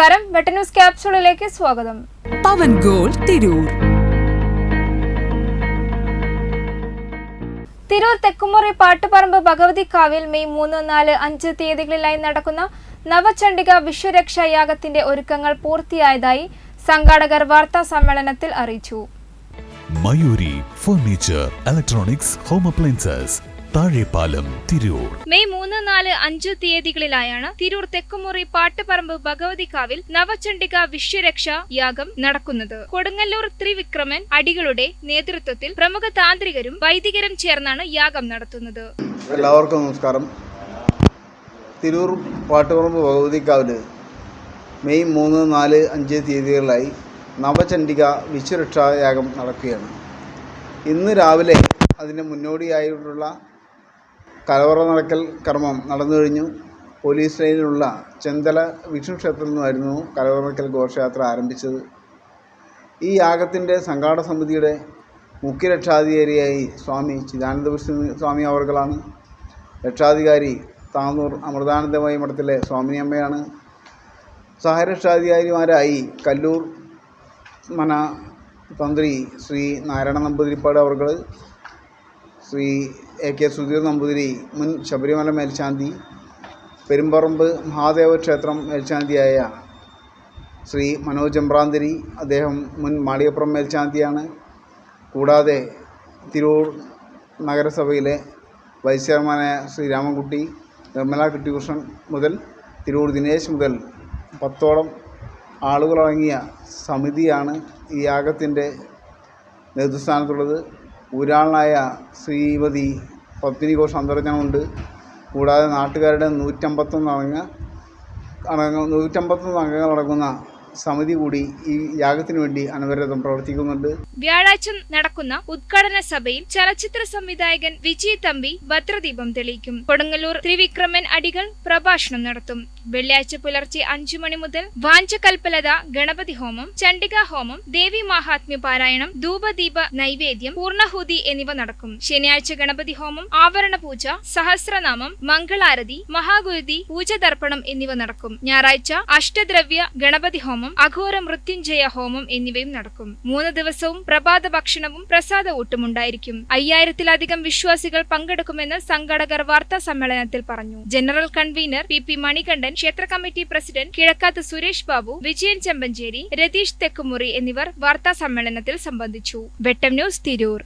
നമസ്കാരം. വെട്ടന്യൂസ് ക്യാപ്സൂളിലേക്ക് സ്വാഗതം. പവൻ ഗോൾ തിരൂർ. തിരൂർ തെക്കുമുറി പാട്ടുപറമ്പ് ഭഗവതി കാവിൽ മെയ് മൂന്ന് നാല് അഞ്ച് തീയതികളിലായി നടക്കുന്ന നവചണ്ഡിക വിശ്വരക്ഷാ യാഗത്തിന്റെ ഒരുക്കങ്ങൾ പൂർത്തിയായതായി സംഘാടകർ വാർത്താ സമ്മേളനത്തിൽ അറിയിച്ചു. Mayuri furniture electronics home appliances Thazhepalam Tirur. May മൂന്ന് നാല് അഞ്ച് തീയതികളിലായാണ് തിരൂർ തെക്കുമുറി പാട്ടുപറമ്പ് ഭഗവതിക്കാവിൽ നവചണ്ഡിക വിശ്വരക്ഷ യാഗം നടക്കുന്നത്. കൊടുങ്ങല്ലൂർ ത്രിവിക്രമൻ അടികളുടെ നേതൃത്വത്തിൽ പ്രമുഖ താന്ത്രികരും വൈദികരും ചേർന്നാണ് യാഗം നടത്തുന്നത്. എല്ലാവർക്കും നമസ്കാരം. തിരൂർ പാട്ടുപറമ്പ് ഭഗവതിക്കാവിൽ മെയ് മൂന്ന് നാല് അഞ്ച് തീയതികളിലായി നവചണ്ഡിക വിശ്വരക്ഷായാഗം നടക്കുകയാണ്. ഇന്ന് രാവിലെ അതിന് മുന്നോടിയായിട്ടുള്ള കലവറ നടക്കൽ കർമ്മം നടന്നു കഴിഞ്ഞു. പോലീസ് ലൈനിലുള്ള ചെന്തല വിഷ്ണു ക്ഷേത്രത്തിൽ നിന്നായിരുന്നു കലവറ നടക്കൽ ഘോഷയാത്ര ആരംഭിച്ചത്. ഈ യാഗത്തിന്റെ സംഘാടക സമിതിയുടെ മുഖ്യ രക്ഷാധികാരിയായി സ്വാമി ചിദാനന്ദ സ്വാമി അവർകളാണ്. രക്ഷാധികാരി താന്നൂർ അമൃതാനന്ദമയ മഠത്തിലെ സ്വാമിനിയമ്മയാണ് സഹരക്ഷാധികാരിമാരായി കല്ലൂർ മന തന്ത്രി ശ്രീ നാരായണ നമ്പൂതിരിപ്പാട് അവർകൾ ശ്രീ എ കെ സുധീർ നമ്പൂതിരി മുൻ ശബരിമല മേൽശാന്തി പെരുമ്പറമ്പ് മഹാദേവ ക്ഷേത്രം മേൽശാന്തിയായ ശ്രീ മനോജ് എമ്പ്രാന്തിരി അദ്ദേഹം മുൻ മാളികപ്പുറം മേൽശാന്തിയാണ്. കൂടാതെ തിരൂർ നഗരസഭയിലെ വൈസ് ചെയർമാനായ ശ്രീ രാമൻകുട്ടി നിർമ്മല കുട്ടികൃഷ്ണൻ മുതൽ തിരൂർ ദിനേശ് മുതൽ പത്തോളം ആളുകളടങ്ങിയ സമിതിയാണ് ഈ യാഗത്തിന്റെ നേതൃസ്ഥാനത്തുള്ളത്. ഊരാളനായ ശ്രീമതി പത്മിനി ഘോഷ് അന്തർജനമുണ്ട് കൂടാതെ നാട്ടുകാരുടെ നൂറ്റമ്പത്തൊന്ന് അടങ്ങ അടങ്ങ നൂറ്റമ്പത്തൊന്ന് അംഗങ്ങളടങ്ങുന്ന സമിതി കൂടി ഈ യാഗത്തിന് വേണ്ടി അനവരതം പ്രവർത്തിക്കുന്നുണ്ട്. വ്യാഴാഴ്ച നടക്കുന്ന ഉദ്ഘാടന സഭയിൽ ചലച്ചിത്ര സംവിധായകൻ വിജയ് തമ്പി ഭദ്രദീപം തെളിയിക്കും. കൊടുങ്ങല്ലൂർ ത്രിവിക്രമൻ അടികൾ പ്രഭാഷണം നടത്തും. വെള്ളിയാഴ്ച പുലർച്ചെ അഞ്ചു മണി മുതൽ വാഞ്ചകൽപ്പലത ഗണപതി ഹോമം ചണ്ഡിക ഹോമം ദേവി മാഹാത്മ്യ പാരായണം ധൂപദീപ നൈവേദ്യം പൂർണഹൂതി എന്നിവ നടക്കും. ശനിയാഴ്ച ഗണപതി ഹോമം ആവരണ പൂജ സഹസ്രനാമം മംഗളാരതി മഹാഗുരുതി പൂജതർപ്പണം എന്നിവ നടക്കും. ഞായറാഴ്ച അഷ്ടദ്രവ്യ ഗണപതി ഹോമം അഘോര മൃത്യുഞ്ജയ ഹോമം എന്നിവയും നടക്കും. മൂന്ന് ദിവസവും പ്രഭാത ഭക്ഷണവും പ്രസാദ ഊട്ടും ഉണ്ടായിരിക്കും അയ്യായിരത്തിലധികം വിശ്വാസികൾ പങ്കെടുക്കുമെന്ന് സംഘാടകർ വാർത്താ സമ്മേളനത്തിൽ പറഞ്ഞു. General convener P P Manikandan ക്ഷേത്ര കമ്മിറ്റി പ്രസിഡന്റ് കിഴക്കാത്ത് സുരേഷ് ബാബു വിജയൻ ചെമ്പഞ്ചേരി രതീഷ് തെക്കുമുറി എന്നിവർ വാർത്താ സമ്മേളനത്തിൽ സംബന്ധിച്ചു. വെട്ടം ന്യൂസ് തിരൂർ.